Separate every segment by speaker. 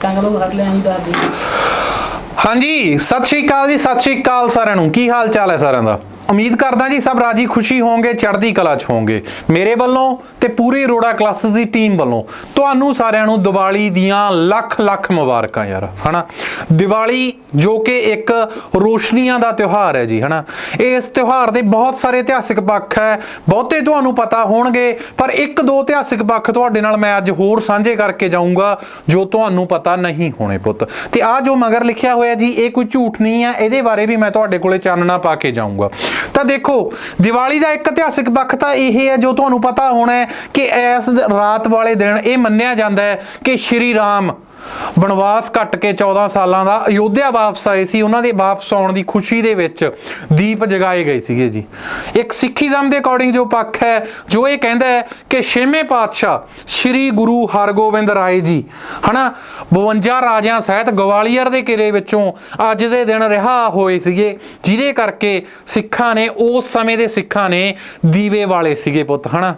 Speaker 1: ਕੰਗ ਤੋਂ ਲਿਆ ਜੀ ਦਾਦੀ
Speaker 2: ਹਾਂਜੀ, ਸਤਿ ਸ਼੍ਰੀ ਅਕਾਲ ਜੀ, ਸਤਿ ਸ਼੍ਰੀ ਅਕਾਲ ਸਾਰਿਆਂ ਨੂੰ। ਕੀ ਹਾਲ ਚਾਲ ਹੈ ਸਾਰਿਆਂ ਦਾ? ਉਮੀਦ ਕਰਦਾ ਜੀ ਸਭ ਰਾਜੀ ਖੁਸ਼ੀ ਹੋਵੋਗੇ, ਚੜ੍ਹਦੀ ਕਲਾ 'ਚ ਹੋਵੋਗੇ। ਮੇਰੇ ਵੱਲੋਂ ਤੇ ਪੂਰੀ ਰੋੜਾ ਕਲਾਸਿਸ ਦੀ ਟੀਮ ਵੱਲੋਂ ਤੁਹਾਨੂੰ ਸਾਰਿਆਂ ਨੂੰ ਦੀਵਾਲੀ ਦੀਆਂ ਲੱਖ ਲੱਖ ਮੁਬਾਰਕਾਂ ਯਾਰ, ਹਨਾ? ਦੀਵਾਲੀ ਜੋ ਕਿ ਇੱਕ ਰੋਸ਼ਨੀਆਂ ਦਾ ਤਿਉਹਾਰ ਹੈ ਜੀ, ਹਨਾ? ਇਸ ਤਿਉਹਾਰ ਦੇ ਬਹੁਤ ਸਾਰੇ ਇਤਿਹਾਸਿਕ ਪੱਖ ਹੈ, ਬਹੁਤੇ ਤੁਹਾਨੂੰ ਪਤਾ ਹੋਣਗੇ, ਪਰ ਇੱਕ ਦੋ ਇਤਿਹਾਸਿਕ ਪੱਖ ਤੁਹਾਡੇ ਨਾਲ ਮੈਂ ਅੱਜ ਹੋਰ ਸਾਂਝੇ ਕਰਕੇ ਜਾਊਂਗਾ, ਜੋ ਤੁਹਾਨੂੰ ਪਤਾ ਨਹੀਂ ਹੋਣੇ ਪੁੱਤ। ਤੇ ਆ ਜੋ ਮਗਰ ਲਿਖਿਆ ਹੋਇਆ ਜੀ, ਇਹ ਕੋਈ ਝੂਠ ਨਹੀਂ ਹੈ, ਇਹਦੇ ਬਾਰੇ ਵੀ ਮੈਂ ਤੁਹਾਡੇ ਕੋਲੇ ਚਾਨਣਾ ਪਾ ਕੇ ਜਾਊਂਗਾ। ਤਾਂ ਦੇਖੋ, ਦੀਵਾਲੀ ਦਾ ਇੱਕ ਇਤਿਹਾਸਿਕ ਪੱਖ ਤਾਂ ਇਹ ਹੈ, ਜੋ ਤੁਹਾਨੂੰ ਪਤਾ ਹੋਣਾ ਹੈ ਕਿ ਇਸ ਰਾਤ ਵਾਲੇ ਦਿਨ ਇਹ ਮੰਨਿਆ ਜਾਂਦਾ ਹੈ ਕਿ ਸ਼੍ਰੀ ਰਾਮ ਬਨਵਾਸ ਕੱਟ ਕੇ 14 ਸਾਲਾਂ ਦਾ ਅਯੋਧਿਆ ਵਾਪਸ ਆਏ ਸੀ। ਉਹਨਾਂ ਦੇ ਵਾਪਸ ਆਉਣ ਦੀ ਖੁਸ਼ੀ ਦੇ ਵਿੱਚ ਦੀਪ ਜਗਾਏ ਗਏ ਸੀਗੇ ਜੀ। ਇੱਕ ਸਿੱਖੀਜ਼ਮ ਦੇ ਅਕੋਰਡਿੰਗ ਜੋ ਪੱਖ ਹੈ, ਜੋ ਇਹ ਕਹਿੰਦਾ ਹੈ ਕਿ ਛੇਵੇਂ ਪਾਤਸ਼ਾਹ ਸ੍ਰੀ ਗੁਰੂ ਹਰਗੋਬਿੰਦ ਰਾਏ ਜੀ, ਹਨਾ 52 ਰਾਜਿਆਂ ਸਹਿਤ ਗਵਾਲੀਅਰ ਦੇ ਕਿਲੇ ਵਿੱਚੋਂ ਅੱਜ ਦੇ ਦਿਨ ਰਿਹਾ ਹੋਏ ਸੀਗੇ, ਜਿਹਦੇ ਕਰਕੇ ਸਿੱਖਾਂ ਨੇ, ਉਸ ਸਮੇਂ ਦੇ ਸਿੱਖਾਂ ਨੇ ਦੀਵੇ ਵਾਲੇ ਸੀਗੇ ਪੁੱਤ, ਹਨਾ।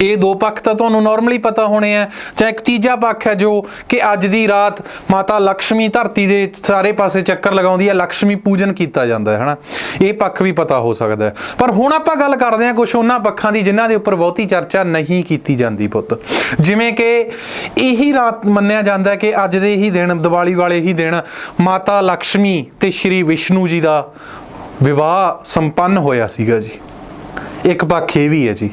Speaker 2: ਇਹ ਦੋ ਪੱਖ ਤਾਂ ਤੁਹਾਨੂੰ ਨਾਰਮਲੀ ਪਤਾ ਹੋਣੇ ਆ। ਜਾਂ ਇੱਕ ਤੀਜਾ ਪੱਖ ਹੈ ਜੋ ਕਿ ਅੱਜ ਦੀ ਰਾਤ ਮਾਤਾ ਲక్ష్ਮੀ ਧਰਤੀ ਦੇ ਸਾਰੇ ਪਾਸੇ ਚੱਕਰ ਲਗਾਉਂਦੀ ਹੈ ਲక్ష్ਮੀ ਪੂਜਨ ਕੀਤਾ ਜਾਂਦਾ ਹੈ, ਹਨਾ? ਇਹ ਪੱਖ ਵੀ ਪਤਾ ਹੋ ਸਕਦਾ ਹੈ। ਪਰ ਹੁਣ ਆਪਾਂ ਗੱਲ ਕਰਦੇ ਹਾਂ ਕੁਝ ਉਹਨਾਂ ਪੱਖਾਂ ਦੀ ਜਿਨ੍ਹਾਂ ਦੇ ਉੱਪਰ ਬਹੁਤੀ ਚਰਚਾ ਨਹੀਂ ਕੀਤੀ ਜਾਂਦੀ ਪੁੱਤ। ਜਿਵੇਂ ਕਿ ਇਹੀ ਰਾਤ ਮੰਨਿਆ ਜਾਂਦਾ ਕਿ ਅੱਜ ਦੇ ਹੀ ਦਿਨ, ਦੀਵਾਲੀ ਵਾਲੇ ਹੀ ਦਿਨ ਮਾਤਾ ਲక్ష్ਮੀ ਤੇ ਸ਼੍ਰੀ ਵਿਸ਼ਨੂੰ ਜੀ ਦਾ ਵਿਵਾਹ ਸੰਪੰਨ ਹੋਇਆ ਸੀਗਾ ਜੀ। ਇੱਕ ਪੱਖ ਇਹ ਵੀ ਹੈ ਜੀ।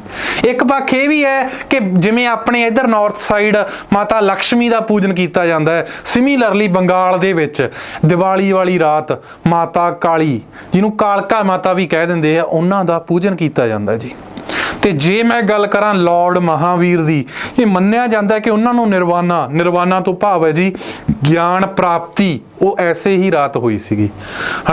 Speaker 2: ਇੱਕ ਪੱਖ ਇਹ ਵੀ ਹੈ ਕਿ ਜਿਵੇਂ ਆਪਣੇ ਇਧਰ ਨਾਰਥ ਸਾਈਡ ਮਾਤਾ ਲక్ష్ਮੀ ਦਾ ਪੂਜਨ ਕੀਤਾ ਜਾਂਦਾ ਹੈ ਸਿਮਿਲਰਲੀ ਬੰਗਾਲ ਦੇ ਵਿੱਚ ਦੀਵਾਲੀ ਵਾਲੀ ਰਾਤ ਮਾਤਾ ਕਾਲੀ, ਜਿਹਨੂੰ ਕਾਲਕਾ ਮਾਤਾ ਵੀ ਕਹਿ ਦਿੰਦੇ ਆ, ਉਹਨਾਂ ਦਾ ਪੂਜਨ ਕੀਤਾ ਜਾਂਦਾ ਜੀ। ਤੇ ਜੇ ਮੈਂ ਗੱਲ ਕਰਾਂ ਲਾਰਡ ਮਹਾਵੀਰ ਦੀ, ਇਹ ਮੰਨਿਆ ਜਾਂਦਾ ਹੈ ਕਿ ਉਹਨਾਂ ਨੂੰ ਨਿਰਵਾਣਾ ਨਿਰਵਾਣਾ ਤੋਂ ਭਾਵ ਹੈ ਜੀ ਗਿਆਨ ਪ੍ਰਾਪਤੀ, ਉਹ ਐਸੇ ਹੀ ਰਾਤ ਹੋਈ ਸੀਗੀ।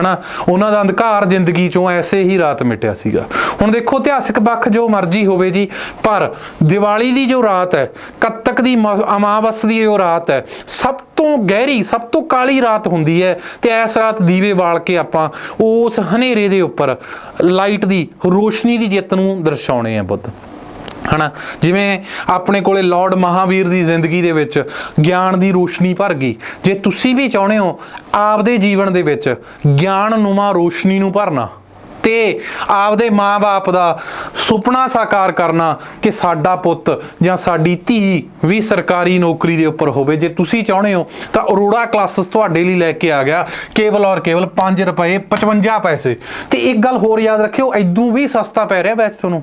Speaker 2: ਹਨਾ? ਉਹਨਾਂ ਦਾ ਅੰਧਕਾਰ ਜ਼ਿੰਦਗੀ ਚੋਂ ਐਸੇ ਹੀ ਰਾਤ ਮਿਟਿਆ ਸੀਗਾ। ਹੁਣ ਦੇਖੋ ਇਤਿਹਾਸਿਕ ਪੱਖ ਜੋ ਮਰਜ਼ੀ ਹੋਵੇ ਜੀ, ਪਰ ਦੀਵਾਲੀ ਦੀ ਜੋ ਰਾਤ ਹੈ, ਕੱਤਕ ਦੀ ਮ- ਅਮਾਵਸ ਦੀ ਜੋ ਰਾਤ ਹੈ, ਸਭ ਤੋਂ ਗਹਿਰੀ, ਸਭ ਤੋਂ ਕਾਲੀ ਰਾਤ ਹੁੰਦੀ ਹੈ ਤੇ ਇਸ ਰਾਤ ਦੀਵੇ ਬਾਲ ਕੇ ਆਪਾਂ ਉਸ ਹਨੇਰੇ ਦੇ ਉੱਪਰ ਲਾਈਟ ਦੀ ਰੋਸ਼ਨੀ ਦੀ ਜਿੱਤ ਨੂੰ ਦਰਸਾਉਣੇ ਆ ਬੁੱਧ ਹਨਾ? ਜਿਵੇਂ ਆਪਣੇ ਕੋਲੇ ਲਾਰਡ ਮਹਾਵੀਰ ਦੀ ਜ਼ਿੰਦਗੀ ਦੇ ਵਿੱਚ ਗਿਆਨ ਦੀ ਰੋਸ਼ਨੀ ਭਰ ਗਈ। ਜੇ ਤੁਸੀਂ ਵੀ ਚਾਹੁੰਦੇ ਹੋ ਆਪਦੇ ਜੀਵਨ ਦੇ ਵਿੱਚ ਗਿਆਨ ਨੂਮਾ ਰੋਸ਼ਨੀ ਨੂੰ ਭਰਨਾ ਤੇ ਆਪਦੇ ਮਾਪੇ ਦਾ ਸੁਪਨਾ ਸਾਕਾਰ ਕਰਨਾ ਕਿ ਸਾਡਾ ਪੁੱਤ ਜਾਂ ਸਾਡੀ ਧੀ ਵੀ ਸਰਕਾਰੀ ਨੌਕਰੀ ਦੇ ਉੱਪਰ ਹੋਵੇ। ਜੇ ਤੁਸੀਂ ਚਾਹੁੰਦੇ ਹੋ ਤਾਂ ਅਰੋੜਾ ਕਲਾਸਿਸ ਤੁਹਾਡੇ ਲਈ ਲੈ ਕੇ ਆ ਗਿਆ। ਕੇਵਲ ਔਰ ਕੇਵਲ 5 ਰੁਪਏ 55 ਪੈਸੇ। ਤੇ ਇੱਕ ਗੱਲ ਹੋਰ ਯਾਦ ਰੱਖਿਓ, ਐਦੂ ਵੀ ਸਸਤਾ ਪੈ ਰਿਹਾ ਬੈਚ ਤੁਹਾਨੂੰ।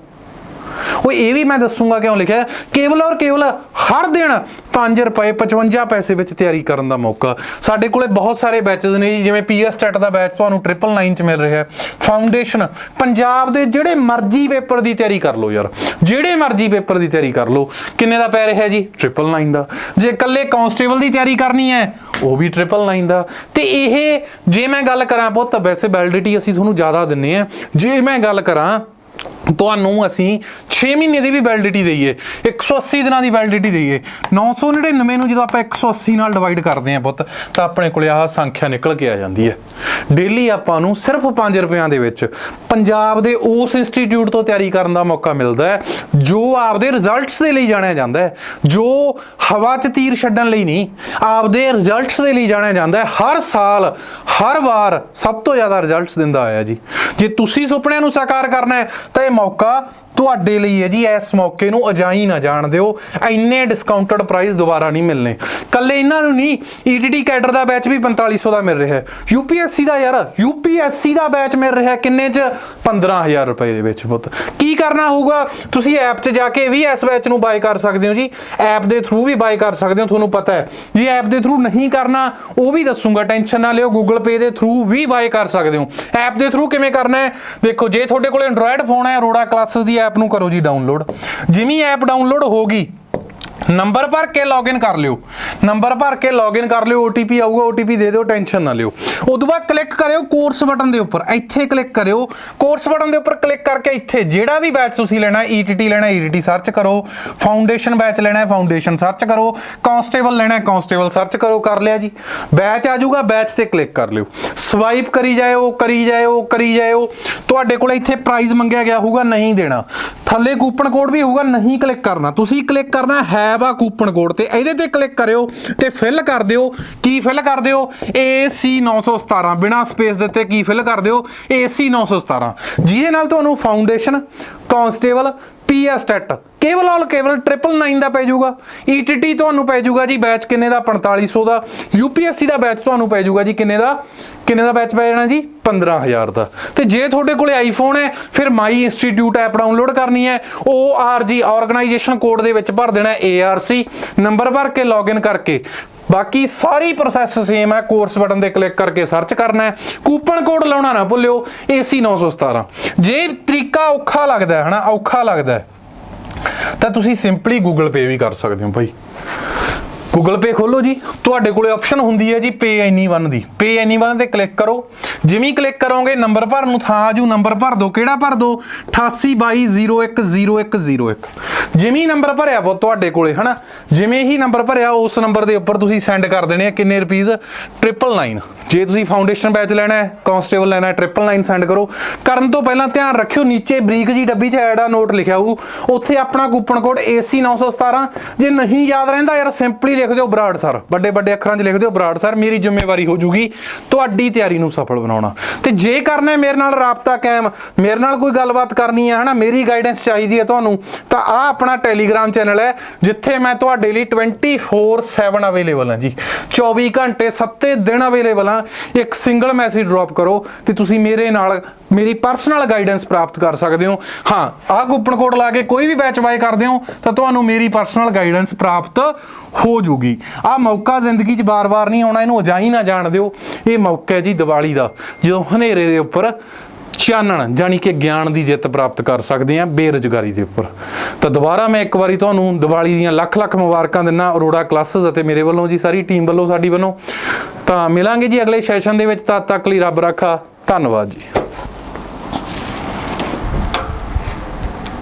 Speaker 2: ਉਹ ਇਹ ਵੀ ਮੈਂ ਦੱਸੂਗਾ ਕਿਉਂ ਲਿਖਿਆ ਕੇਵਲ ਔਰ ਕੇਵਲ ਹਰ ਦਿਨ 5 ਰੁਪਏ 55 ਪੈਸੇ ਵਿੱਚ ਤਿਆਰੀ ਕਰਨ ਦਾ ਮੌਕਾ। ਸਾਡੇ ਕੋਲੇ ਬਹੁਤ ਸਾਰੇ ਬੈਚਸ ਨੇ ਜੀ, ਜਿਵੇਂ ਪੀਐਸ ਟੈਟ ਦਾ ਬੈਚ ਤੁਹਾਨੂੰ 999 ਚ ਮਿਲ ਰਿਹਾ ਹੈ। ਫਾਊਂਡੇਸ਼ਨ ਪੰਜਾਬ ਦੇ ਜਿਹੜੇ ਮਰਜ਼ੀ ਪੇਪਰ ਦੀ ਤਿਆਰੀ ਕਰ ਲਓ ਯਾਰ। ਜਿਹੜੇ ਮਰਜ਼ੀ ਪੇਪਰ ਦੀ ਤਿਆਰੀ ਕਰ ਲਓ। ਕਿੰਨੇ ਦਾ ਪੈ ਰਿਹਾ ਜੀ? 999 ਦਾ। ਜੇ ਇਕੱਲੇ ਕਾਂਸਟੇਬਲ ਦੀ ਤਿਆਰੀ ਕਰਨੀ ਹੈ, ਉਹ ਵੀ 999 ਦਾ। ਤੇ ਇਹ ਜੇ ਮੈਂ ਗੱਲ ਕਰਾਂ ਪੁੱਤ, ਵੈਸੇ ਵੈਲਿਡਿਟੀ ਅਸੀਂ ਤੁਹਾਨੂੰ ਜ਼ਿਆਦਾ ਦਿੰਨੇ ਆ। ਜੇ ਮੈਂ ਗੱਲ ਕਰਾਂ ਤੁਹਾਨੂੰ ਅਸੀਂ 6 ਮਹੀਨੇ ਦੀ ਵੀ ਵੈਲਿਡਿਟੀ ਦਈਏ 180 ਦਿਨਾਂ ਦੀ ਵੈਲਿਡਿਟੀ ਦਈਏ 999 ਨੂੰ ਜਦੋਂ ਆਪਾਂ 180 ਨਾਲ ਡਿਵਾਈਡ ਕਰਦੇ ਹਾਂ ਪੁੱਤ, ਤਾਂ ਆਪਣੇ ਕੋਲੇ ਆਹ ਸੰਖਿਆ ਨਿਕਲ ਕੇ ਆ ਜਾਂਦੀ ਹੈ। ਡੇਲੀ ਆਪਾਂ ਨੂੰ ਸਿਰਫ 5 ਰੁਪਿਆਂ ਦੇ ਵਿੱਚ ਪੰਜਾਬ ਦੇ ਉਸ ਇੰਸਟੀਚਿਊਟ ਤੋਂ ਤਿਆਰੀ ਕਰਨ ਦਾ ਮੌਕਾ ਮਿਲਦਾ ਹੈ, ਜੋ ਆਪਦੇ ਰਿਜ਼ਲਟਸ ਦੇ ਲਈ ਜਾਣਿਆ ਜਾਂਦਾ ਹੈ, ਜੋ ਹਵਾ 'ਚ ਤੀਰ ਛੱਡਣ ਲਈ ਨਹੀਂ, ਆਪਦੇ ਰਿਜ਼ਲਟਸ ਦੇ ਲਈ ਜਾਣਿਆ ਜਾਂਦਾ ਹੈ। ਹਰ ਸਾਲ, ਹਰ ਵਾਰ ਸਭ ਤੋਂ ਜ਼ਿਆਦਾ ਰਿਜ਼ਲਟਸ ਦਿੰਦਾ ਆਇਆ ਜੀ। ਜੇ ਤੁਸੀਂ ਸੁਪਨਿਆਂ ਨੂੰ ਸਾਕਾਰ ਕਰਨਾ ਹੈ, ਤਾਂ ਇਹ ਮੌਕਾ ਤੁਹਾਡੇ ਲਈ ਹੈ ਜੀ, ਇਸ ਮੌਕੇ ਨੂੰ ਅਜਾਈ ਨਾ ਜਾਣ ਦਿਓ। ਇੰਨੇ ਡਿਸਕਾਊਂਟਡ ਪ੍ਰਾਈਸ ਦੁਬਾਰਾ ਨਹੀਂ ਮਿਲਨੇ ਕੱਲੇ ਇਹਨਾਂ ਨੂੰ ਨਹੀਂ ਈਟੀਟੀ ਕੈਡਰ ਦਾ ਬੈਚ ਵੀ 4500 ਦਾ ਮਿਲ ਰਿਹਾ ਹੈ। ਯੂਪੀਐਸਸੀ ਦਾ ਯਾਰ ਯੂਪੀਐਸਸੀ ਦਾ ਬੈਚ ਮਿਲ ਰਿਹਾ ਕਿੰਨੇ ਚ? 15000 ਰੁਪਏ ਦੇ ਵਿੱਚ ਪੁੱਤ। ਕੀ ਕਰਨਾ ਹੋਊਗਾ? ਤੁਸੀਂ ਐਪ 'ਚ ਜਾ ਕੇ ਵੀ ਇਸ ਬੈਚ ਨੂੰ ਬਾਏ ਕਰ ਸਕਦੇ ਹੋ ਜੀ। ਐਪ ਦੇ ਥਰੂ ਵੀ ਬਾਏ ਕਰ ਸਕਦੇ ਹੋ, ਤੁਹਾਨੂੰ ਪਤਾ ਹੈ। ਜੇ ਐਪ ਦੇ ਥਰੂ ਨਹੀਂ ਕਰਨਾ, ਉਹ ਵੀ ਦੱਸੂਗਾ, ਟੈਨਸ਼ਨ ਨਾ ਲਿਓ। ਗੂਗਲ ਪੇ ਦੇ ਥਰੂ ਵੀ ਬਾਏ ਕਰ ਸਕਦੇ ਹੋ। ਐਪ ਦੇ ਥਰੂ ਕਿਵੇਂ ਕਰਨਾ ਹੈ? ਦੇਖੋ, ਜੇ ਤੁਹਾਡੇ ਕੋਲ ਐਂਡਰੋਇਡ ਫੋਨ ਹੈ ਅਰੋੜਾ ਕਲਾਸਿਸ ਦੀ ਐਪ ਨੂੰ ਕਰੋ ਜੀ ਡਾਊਨਲੋਡ ਜਿਵੇਂ ਐਪ ਡਾਊਨਲੋਡ ਹੋ ਗਈ ਨੰਬਰ ਭਰ ਕੇ ਲੌਗਇਨ ਕਰ ਲਿਓ। ਨੰਬਰ ਭਰ ਕੇ ਲੌਗਇਨ ਕਰ ਲਿਓ OTP ਆਊਗਾ OTP ਦੇ ਦਿਓ ਟੈਨਸ਼ਨ ਨਾ ਲਿਓ। ਉਦੋਂ ਬਾਅਦ ਕਲਿੱਕ ਕਰਿਓ ਕੋਰਸ ਬਟਨ ਦੇ ਉੱਪਰ। ਇੱਥੇ ਕਲਿੱਕ ਕਰਿਓ। ਕੋਰਸ ਬਟਨ ਦੇ ਉੱਪਰ ਕਲਿੱਕ ਕਰਕੇ ਇੱਥੇ ਜਿਹੜਾ ਵੀ ਬੈਚ ਤੁਸੀਂ ਲੈਣਾ ETT ਲੈਣਾ ETT ਸਰਚ ਕਰੋ। ਫਾਊਂਡੇਸ਼ਨ ਬੈਚ ਲੈਣਾ ਹੈ ਫਾਊਂਡੇਸ਼ਨ ਸਰਚ ਕਰੋ। ਕਾਂਸਟੇਬਲ ਲੈਣਾ ਹੈ ਕਾਂਸਟੇਬਲ ਸਰਚ ਕਰੋ, ਕਰ ਲਿਆ ਜੀ। ਬੈਚ ਆ ਜਾਊਗਾ ਬੈਚ ਤੇ ਕਲਿੱਕ ਕਰ ਲਿਓ। ਸਵਾਈਪ ਕਰੀ ਜਾਇਓ ਕਰੀ ਜਾਇਓ ਕਰੀ ਜਾਇਓ। ਤੁਹਾਡੇ ਕੋਲ ਇੱਥੇ ਪ੍ਰਾਈਜ਼ ਮੰਗਿਆ ਗਿਆ ਹੋਊਗਾ, ਨਹੀਂ ਦੇਣਾ। ਥੱਲੇ ਕੂਪਨ ਕੋਡ ਵੀ ਹੋਊਗਾ, ਨਹੀਂ ਕਲਿੱਕ ਕਰਨਾ। ਤੁਸੀਂ ਕਲਿੱਕ ਕਰਨਾ ਹੈ ਵਾ ਕੂਪਨ ਕੋਡ ਤੇ। ਇਹਦੇ ਤੇ ਕਲਿੱਕ ਕਰਿਓ ਤੇ ਫਿਲ ਕਰ ਦਿਓ। ਕੀ ਫਿਲ ਕਰ ਦਿਓ? AC 917 ਬਿਨਾ ਸਪੇਸ ਦਿੱਤੇ ਕੀ ਫਿਲ ਕਰ ਦਿਓ? AC 917 ਜਿਹਦੇ ਨਾਲ ਤੁਹਾਨੂੰ ਫਾਊਂਡੇਸ਼ਨ ਕਾਂਸਟੇਬਲ ਪੀਐਸ ਟੈਟ ਕੇਵਲ ਆਲ ਕੇਵਲ 999 ਦਾ ਪੈ ਜਾਊਗਾ। ETT ਤੁਹਾਨੂੰ ਪੈ ਜਾਊਗਾ ਜੀ ਬੈਚ ਕਿੰਨੇ ਦਾ? 4500 ਦਾ। UPSC ਦਾ ਬੈਚ ਤੁਹਾਨੂੰ ਪੈ ਜਾਊਗਾ ਜੀ, ਕਿੰਨੇ ਦਾ? ਕਿੰਨੇ ਦਾ ਬੈਚ ਪੈ ਜਾਣਾ ਜੀ? 15000 ਦਾ। ਤੇ ਜੇ ਤੁਹਾਡੇ ਕੋਲੇ ਆਈਫੋਨ ਹੈ, ਫਿਰ ਮਾਈ ਇੰਸਟੀਟਿਊਟ ਐਪ ਡਾਊਨਲੋਡ ਕਰਨੀ ਹੈ। ORG ਆਰਗੇਨਾਈਜੇਸ਼ਨ ਕੋਡ ਦੇ ਵਿੱਚ ਭਰ ਦੇਣਾ ARC ਨੰਬਰ ਭਰ ਕੇ ਲੌਗਇਨ ਕਰਕੇ। ਬਾਕੀ ਸਾਰੀ ਪ੍ਰੋਸੈਸ ਸੇਮ ਹੈ ਕੋਰਸ ਬਟਨ ਤੇ ਕਲਿੱਕ ਕਰਕੇ ਸਰਚ ਕਰਨਾ ਹੈ। ਕੂਪਨ ਕੋਡ ਲਾਉਣਾ ਨਾ ਭੁੱਲਿਓ, AC 917 ਜੇ ਤਰੀਕਾ ਔਖਾ ਲੱਗਦਾ ਹੈ, ਹਨਾ, ਔਖਾ ਲੱਗਦਾ ਤਾਂ ਤੁਸੀਂ ਸਿੰਪਲੀ Google Pay ਵੀ ਕਰ ਸਕਦੇ ਹੋ ਭਾਈ ਗੂਗਲ ਪੇ ਖੋਲੋ ਜੀ। ਤੁਹਾਡੇ ਕੋਲੇ ਆਪਸ਼ਨ ਹੁੰਦੀ ਹੈ ਜੀ Pay Anyone ਦੀ। Pay Anyone ਤੇ ਕਲਿੱਕ ਕਰੋ। ਜਿਵੇਂ ਕਲਿੱਕ ਕਰੋਗੇ ਨੰਬਰ ਭਰਨ ਨੂੰ ਥਾਂ ਆਜੂ ਨੰਬਰ ਭਰ ਦਿਓ ਕਿਹੜਾ ਭਰ ਦਿਓ 8822010101 ਜਿਵੇਂ ਨੰਬਰ ਭਰਿਆ ਬੋ ਤੁਹਾਡੇ ਕੋਲੇ, ਹਨਾ? ਜਿਵੇਂ ਹੀ ਨੰਬਰ ਭਰਿਆ, ਉਸ ਨੰਬਰ ਦੇ ਉੱਪਰ ਤੁਸੀਂ ਸੈਂਡ ਕਰ ਦੇਣੇ ਆ ਕਿੰਨੇ ਰੁਪਈਸ 999 ਜੇ ਤੁਸੀਂ ਫਾਊਂਡੇਸ਼ਨ ਬੈਚ ਲੈਣਾ ਹੈ ਕਾਂਸਟੇਬਲ ਲੈਣਾ ਹੈ 999 ਸੈਂਡ ਕਰੋ। ਕਰਨ ਤੋਂ ਪਹਿਲਾਂ ਧਿਆਨ ਰੱਖਿਓ, ਨੀਚੇ ਬਰੀਕ ਜੀ ਡੱਬੀ 'ਚ ਐਡ ਆ ਨੋਟ ਲਿਖਿਆ ਹੋਊ। ਉੱਥੇ ਆਪਣਾ ਕੂਪਨ ਕੋਡ AC917 ਜੇ ਨਹੀਂ ਯਾਦ ਰਹਿੰਦਾ ਯਾਰ ਸਿੰਪਲੀ ਲਿਖ ਦਿਓ ਬਰਾੜ ਸਰ ਵੱਡੇ ਵੱਡੇ ਅੱਖਰਾਂ 'ਚ ਲਿਖ ਦਿਓ ਬਰਾੜ ਸਰ ਮੇਰੀ ਜ਼ਿੰਮੇਵਾਰੀ ਹੋ ਜੂਗੀ ਤੁਹਾਡੀ ਤਿਆਰੀ ਨੂੰ ਸਫਲ ਬਣਾਉਣਾ। ਤੇ ਜੇ ਕਰਨਾ ਹੈ, ਮੇਰੇ ਨਾਲ ਰਾਬਤਾ ਕਾਇਮ। ਮੇਰੇ ਨਾਲ ਕੋਈ ਗੱਲਬਾਤ ਕਰਨੀ ਹੈ, ਹਨਾ? ਮੇਰੀ ਗਾਈਡੈਂਸ ਚਾਹੀਦੀ ਹੈ ਤੁਹਾਨੂੰ। ਤਾਂ ਆ ਆਪਣਾ ਟੈਲੀਗ੍ਰਾਮ ਚੈਨਲ ਹੈ, ਜਿੱਥੇ ਮੈਂ ਤੁਹਾਡੇ ਲਈ 24/7 ਅਵੇਲੇਬਲ ਹਾਂ ਜੀ। 24 ਘੰਟੇ 7 ਦਿਨ ਅਵੇਲੇਬਲ ਹਾਂ। ਇੱਕ ਸਿੰਗਲ ਮੈਸੇਜ ਡ੍ਰੌਪ ਕਰੋ ਤੇ ਤੁਸੀਂ ਮੇਰੇ ਨਾਲ ਮੇਰੀ ਪਰਸਨਲ ਗਾਈਡੈਂਸ ਪ੍ਰਾਪਤ ਕਰ ਸਕਦੇ ਹੋ। ਹਾਂ, ਆਹ ਕੂਪਨ ਕੋਡ ਲਾ ਕੇ ਕੋਈ ਵੀ ਬੈਚ ਬਾਏ ਕਰਦੇ ਹੋ, ਤਾਂ ਤੁਹਾਨੂੰ ਮੇਰੀ ਪਰਸਨਲ ਗਾਈਡੈਂਸ ਪ੍ਰਾਪਤ ਹੋ ਜੂਗੀ। ਆ ਮੌਕਾ ਜ਼ਿੰਦਗੀ 'ਚ ਬਾਰ-ਬਾਰ ਨਹੀਂ ਆਉਣਾ, ਇਹਨੂੰ ਅਜਾਈ ਨਾ ਜਾਣ ਦਿਓ। ਇਹ ਮੌਕਾ ਹੈ ਜੀ ਦੀਵਾਲੀ ਦਾ, ਜਦੋਂ ਹਨੇਰੇ ਦੇ ਉੱਪਰ ਚਾਨਣ ਜਾਨੀ ਕਿ ਗਿਆਨ ਦੀ ਜਿੱਤ ਪ੍ਰਾਪਤ ਕਰ ਸਕਦੇ ਆ ਬੇਰੁਜ਼ਗਾਰੀ ਦੇ ਉੱਪਰ। ਤਾਂ ਦੁਬਾਰਾ ਮੈਂ ਇੱਕ ਵਾਰੀ ਤੁਹਾਨੂੰ ਦੀਵਾਲੀ ਦੀਆਂ ਲੱਖ ਲੱਖ ਮੁਬਾਰਕਾਂ ਦਿੰਨਾ, ਅਰੋੜਾ ਕਲਾਸਸ ਅਤੇ ਮੇਰੇ ਵੱਲੋਂ ਜੀ, ਸਾਰੀ ਟੀਮ ਵੱਲੋਂ ਸਾਡੀ ਵੱਲੋਂ। ਤਾਂ ਮਿਲਾਂਗੇ ਜੀ ਅਗਲੇ ਸੈਸ਼ਨ ਦੇ ਵਿੱਚ, ਤਦ ਤੱਕ ਲਈ ਰੱਬ ਰਾਖਾ। ਧੰਨਵਾਦ ਜੀ।